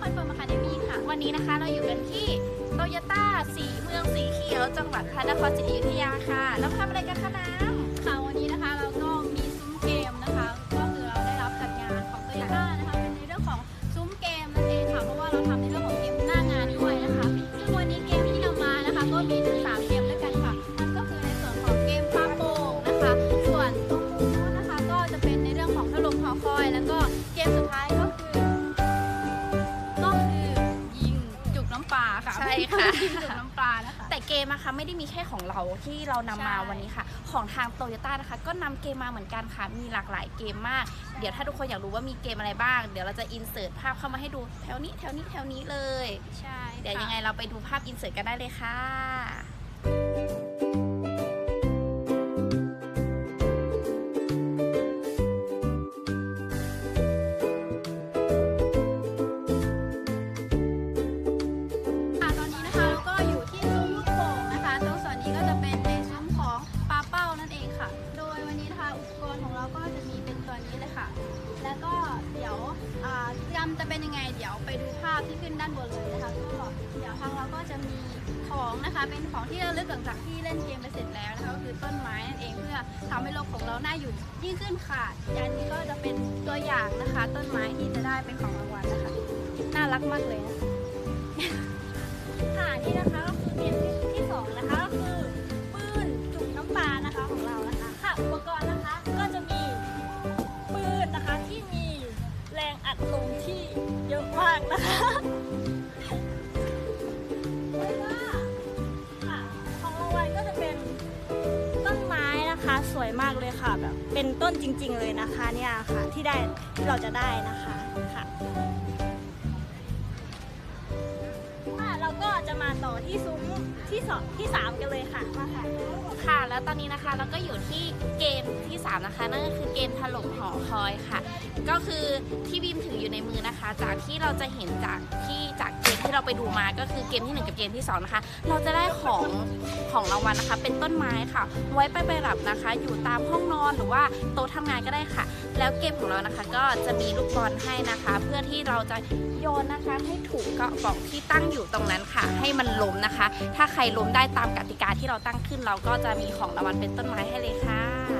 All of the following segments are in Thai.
คอนเฟิร์มอะคาเดมี่ค่ะ วันนี้นะคะเราอยู่กันที่โตโยต้าสีเมืองสีเขียว จังหวัดพระนครศรีอยุธยาค่ะ แล้วทำอะไรกันคะน้ำค่ะ วันนี้นะคะเราก็มีซุ้มเกมนะคะ ก็คือเราได้รับจัดงานของโตโยต้านะคะเป็นในเรื่องของซุ้มเกมนั่นเองค่ะ เพราะว่าเราทำในเรื่องของเกมหน้างานด้วยนะคะซึ่งวันนี้เกมที่นำมานะคะ ก็มีถึงสามเกมด้วยกันค่ะนั่นก็คือในส่วนของเกมปาโป่งนะคะ ส่วนตรงนู้นนะคะก็จะเป็นในเรื่องของถล่มหอคอย แล้วก็เกมสุดท้าย ค่ะใช่ค่ะยิงจุกน้ำปลานะคะ แต่เกมนะคะไม่ได้มีแค่ของเราที่เรานำมาใช่วันนี้ค่ะ ของทางโตโยต้านะคะ ก็นำเกมมาเหมือนกันค่ะ มีหลากหลายเกมมาก เดี๋ยวถ้าทุกคนอยากรู้ว่ามีเกมอะไรบ้าง เดี๋ยวเราจะอินเสิร์ตภาพเข้ามาให้ดูแถวนี้แถวนี้แถวนี้เลย ใช่เดี๋ยวยังไงเราไปดูภาพอินเสิร์ตกันได้เลยค่ะค่ะ ของเราก็จะมีเป็นตัวนี้เลยค่ะ แล้วก็เดี๋ยวกิจกรรมจะเป็นยังไง เดี๋ยวไปดูภาพที่ขึ้นด้านบนเลยนะคะก็เดี๋ยวทางเราก็จะมีของนะคะเป็นของที่ระลึกหลังจากที่เล่นเกมไปเสร็จแล้วนะคะก็คือต้นไม้นั่นเองเพื่อทำให้โลกของเราน่าอยู่ยิ่งขึ้นค่ะอันนี้ก็จะเป็นตัวอย่างนะคะ ต้นไม้ที่จะได้เป็นของรางวัลนะคะน่ารักมากเลยนะค่ะนี่นะคะก็คือเกมที่สองนะคะก็คือปืนจุกน้ำปลานะคะของเรานะคะค่ะอุปกรณ์ นะคะแล้วก็ค่ะของรางวัลก็จะเป็นต้นไม้นะคะ สวยมากเลยค่ะแบบเป็นต้นจริง ๆ เลยนะคะเนี่ยค่ะที่ได้ที่เราจะได้นะคะค่ะค่ะเราก็จะมาต่อที่ซุ้มที่สองที่สามกันเลยค่ะมาค่ะค่ะ แล้วตอนนี้นะคะเราก็อยู่ที่เกมที่ 3 นะคะ นั่นก็คือเกมถล่มหอคอยค่ะ ก็คือที่บีมถืออยู่ นะคะ จากที่เราจะเห็นจากที่จากเกมที่เราไปดูมาก็คือเกมที่ 1 กับเกมที่ 2 นะคะ เราจะได้ของของรางวัลนะคะ เป็นต้นไม้ค่ะ ไว้ไปไปรับนะคะ อยู่ตามห้องนอนหรือว่าโต๊ะทำงานก็ได้ค่ะ แล้วเกมของเรานะคะก็จะมีลูกบอลให้นะคะ เพื่อที่เราจะโยนนะคะให้ถูกกาะกล่องที่ตั้งอยู่ตรงนั้นค่ะ ให้มันล้มนะคะ ถ้าใครล้มได้ตามกติกาที่เราตั้งขึ้น เราก็จะมีของรางวัลเป็นต้นไม้ให้เลยค่ะ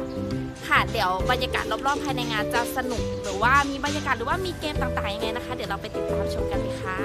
ค่ะเดี๋ยวบรรยากาศรอบๆภายในงานจะสนุกหรือว่ามีบรรยากาศหรือว่ามีเกมต่างๆยังไงนะคะ เดี๋ยวเราไปติดตามชมกันเลยค่ะ